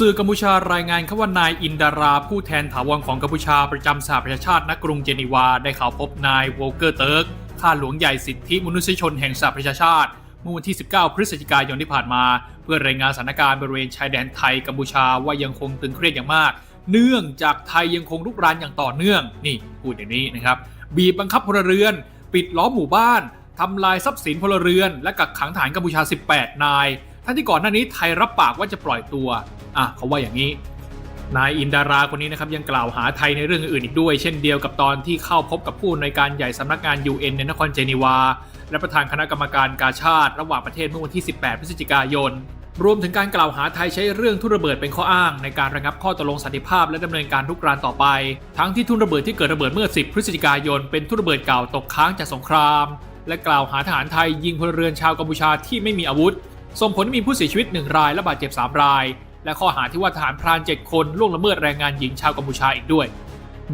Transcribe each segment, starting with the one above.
สื่อกัมพูชารายงานครับว่านายอินดาราผู้แทนถาวรของกัมพูชาประจำสหประชาชาติณกรุงเจนีวา ได้ข่าวพบนายโวลเกอร์เติร์กข้าหลวงใหญ่สิทธิมนุษยชนแห่งสหประชาชาติเมื่อวันที่ 19 พฤศจิกายนที่ผ่านมา เพื่อรายงานสถานการณ์บริเวณชายแดนไทยกัมพูชาว่ายังคงตึงเครียดอย่างมาก เนื่องจากไทยยังคงลุกรานอย่างต่อเนื่องนี่พูดอย่างนี้นะครับบีบบังคับพลเรือน ปิดล้อมหมู่บ้านทำลายทรัพย์สินพลเรือน และกักขังฐานกัมพูชา 18 นายทั้งที่ก่อนหน้านี้ไทยรับปากว่าจะปล่อยตัว อะเขาว่าอย่างนี้ นายอินดาราคนนี้นะครับยังกล่าวหาไทยในเรื่องอื่นอีกด้วย เช่นเดียวกับตอนที่เข้าพบกับผู้ในวยการใหญ่สำนักงาน UN ในนครเจนีวา และประธานคณะกรรมการกาชาติ ระหว่างประเทศเมื่อวันที่ 18 พฤศจิกายน รวมถึงการกล่าวหาไทยใช้เรื่องทุ่นระเบิดเป็นข้ออ้าง ในการระงับข้อตกลงสันติภาพและดำเนินการรุกรานต่อไป ทั้งที่ทุ่นระเบิดที่เกิดระเบิดเมื่อ 10 พฤศจิกายน เป็นทุ่นระเบิดเก่าตกค้างจากสงคราม และกล่าวหาทหารไทยยิงพลเรือนชาวกัมพูชาที่ไม่มีอาวุธส่งผลมีผู้เสียชีวิต 1 รายและบาดเจ็บ 3 ราย และข้อหาที่ว่าทหารพราน 7 คนล่วงละเมิดแรงงานหญิงชาวกัมพูชาอีกด้วย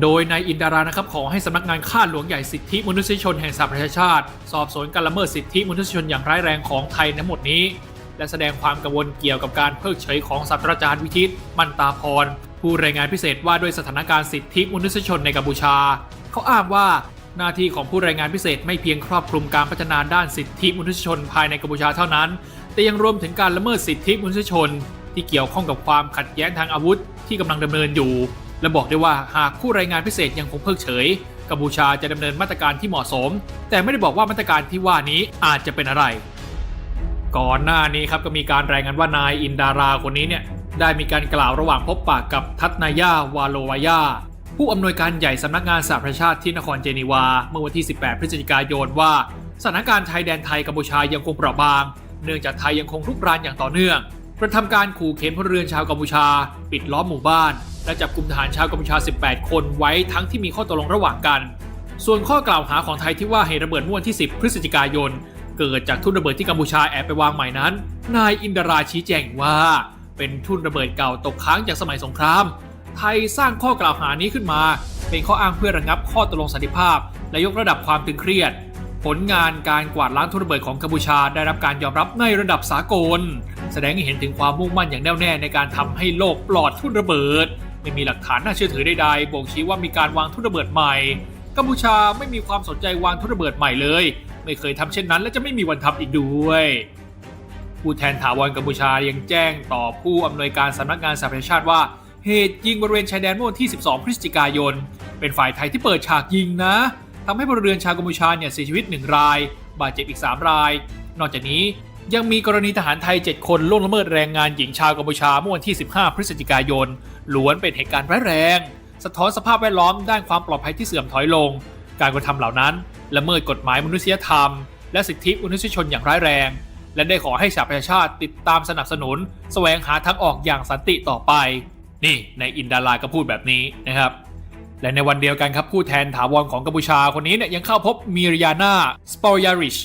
โดยนายอินดารานะครับขอให้สำนักงานข้าหลวงใหญ่สิทธิมนุษยชนแห่งสหประชาชาติ สอบสวนการละเมิดสิทธิมนุษยชนอย่างร้ายแรงของไทยทั้งหมดนี้ และแสดงความกังวลเกี่ยวกับการเพิกเฉยของศาสตราจารย์วิทิตมันตาพรผู้รายงานพิเศษว่าด้วยสถานการณ์สิทธิมนุษยชนในกัมพูชา เขาอ้างว่าหน้าที่ของผู้รายงานพิเศษไม่เพียงครอบคลุมการพัฒนาด้านสิทธิมนุษยชนภายในกัมพูชาเท่านั้น แต่ยังรวมถึงการละเมิดสิทธิมนุษยชน ที่เกี่ยวข้องกับความขัดแย้งทางอาวุธที่กำลังดำเนินอยู่ และบอกได้ว่าหากผู้รายงานพิเศษยังคงเพิกเฉยกัมพูชาจะดำเนินมาตรการที่เหมาะสม แต่ไม่ได้บอกว่ามาตรการที่ว่านี้อาจจะเป็นอะไร ก่อนหน้านี้ครับก็มีการรายงานว่านายอินดาราคนนี้เนี่ยได้มีการกล่าวระหว่างพบปากกับทัตนายาวาโลวายาผู้อำนวยการใหญ่สำนักงานสหประชาชาติที่นครเจนีวา เมื่อวันที่ 18 พฤศจิกายนว่าสถานการณ์ชายแดนไทยกัมพูชายังคงเปราะบาง เนื่องจากไทยยังคงรุกรานอย่างต่อเนื่อง กระทำการขู่เข็นพลเรือนชาวกัมพูชา ปิดล้อมหมู่บ้าน และจับกลุ่มทหารชาวกัมพูชา 18 คนไว้ทั้งที่มีข้อตกลงระหว่างกัน ส่วนข้อกล่าวหาของไทยที่ว่าเหตุระเบิดเมื่อวันที่ 10 พฤศจิกายน เกิดจากทุ่นระเบิดที่กัมพูชาแอบไปวางใหม่นั้น นายอินดาราชี้แจงว่า เป็นทุ่นระเบิดเก่าตกค้างจากสมัยสงคราม ไทยสร้างข้อกล่าวหานี้ขึ้นมา เป็นข้ออ้างเพื่อระงับข้อตกลงสันติภาพ และยกระดับความตึงเครียด ผลงานการกวาดล้างทุ่นระเบิดของกัมพูชาได้รับการยอมรับในระดับสากล แสดงให้เห็นถึงความมุ่งมั่นอย่างแน่วแน่ในการทำให้โลกปลอดทุ่นระเบิด ไม่มีหลักฐานน่าเชื่อถือใดๆบ่งชี้ว่ามีการวางทุ่นระเบิดใหม่ กัมพูชาไม่มีความสนใจวางทุ่นระเบิดใหม่เลย ไม่เคยทำเช่นนั้นและจะไม่มีวันทำอีกด้วยผู้แทนถาวรกัมพูชายังแจ้งต่อผู้อำนวยการสำนักงานสหประชาชาติว่า เหตุยิงบริเวณชายแดนเมื่อวันที่ 12 พฤศจิกายน เป็นฝ่ายไทยที่เปิดฉากยิงนะทำให้พลเรือนชาวกัมพูชาเนี่ยเสียชีวิต 1 ราย บาดเจ็บอีก 3 ราย นอกจากนี้ ยังมีกรณีทหารไทย 7 คนล่วงละเมิดแรงงานหญิงชาวกัมพูชาเมื่อวันที่ 15 พฤศจิกายน ล้วนเป็นเหตุการณ์ร้ายแรง สะท้อนสภาพแวดล้อมด้านความปลอดภัยที่เสื่อมถอยลง การกระทำเหล่านั้นละเมิดกฎหมายมนุษยธรรม และสิทธิมนุษยชนอย่างร้ายแรง และได้ขอให้สหประชาชาติติดตามสนับสนุน แสวงหาทางออกอย่างสันติต่อไป นี่ในอินดาราก็พูดแบบนี้นะครับและในวันเดียวกันครับผู้แทนถาวรของกัมพูชาคนนี้เนี่ยยังเข้าพบมิริยานาสปอรยาริช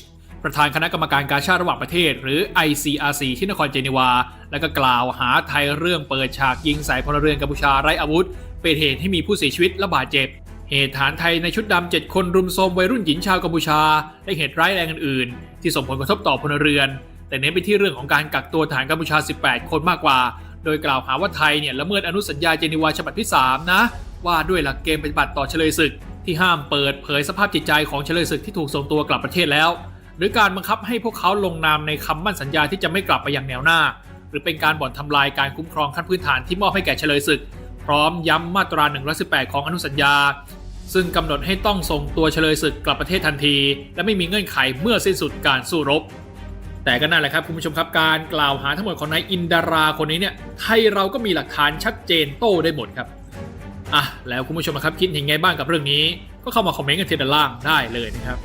ประธานคณะกรรมการการชาติระหว่างประเทศ หรือ ICRC ที่นครเจนีวา แล้วก็กล่าวหาไทยเรื่องเปิดฉากยิงใส่พลเรือนกัมพูชาไร้อาวุธ เป็นเหตุให้มีผู้เสียชีวิตและบาดเจ็บ เหตุฐานไทยในชุดดำ7คนรุมโทรมวัยรุ่นหญิงชาวกัมพูชา และเหตุร้ายแรงอื่นๆ ที่ส่งผลกระทบต่อพลเรือน แต่เน้นไปที่เรื่องของการกักตัวทหารกัมพูชา 18 คนมากกว่า โดยกล่าวหาว่าไทยเนี่ยละเมิดอนุสัญญาเจนีวาฉบับที่ 3 นะ ว่าด้วยหลักเกณฑ์ปฏิบัติต่อเฉลยศึกที่ห้ามเปิดเผยสภาพจิตใจของเฉลยศึกที่ถูกส่งตัวกลับประเทศแล้ว หรือการบังคับให้พวกเขาลงนามในคำมั่นสัญญาที่จะไม่กลับไปยังแนวหน้า หรือเป็นการบ่อนทำลายการคุ้มครองขั้นพื้นฐานที่มอบให้แก่เฉลยศึก พร้อมย้ำมาตรา 118 ของอนุสัญญา ซึ่งกำหนดให้ต้องส่งตัวเฉลยศึกกลับประเทศทันที และไม่มีเงื่อนไขเมื่อสิ้นสุดการสู้รบ แต่ก็นั่นแหละครับคุณผู้ชมครับการกล่าวหาทั้งหมดของนายอินดาราคนนี้เนี่ยไทยเราก็มีหลักฐานชัดเจนโต้ได้หมดครับอะแล้วคุณผู้ชมครับคิดเห็นไงบ้างกับเรื่องนี้ ก็เข้ามาคอมเมนต์กันที่ด้านล่างได้เลยนะครับ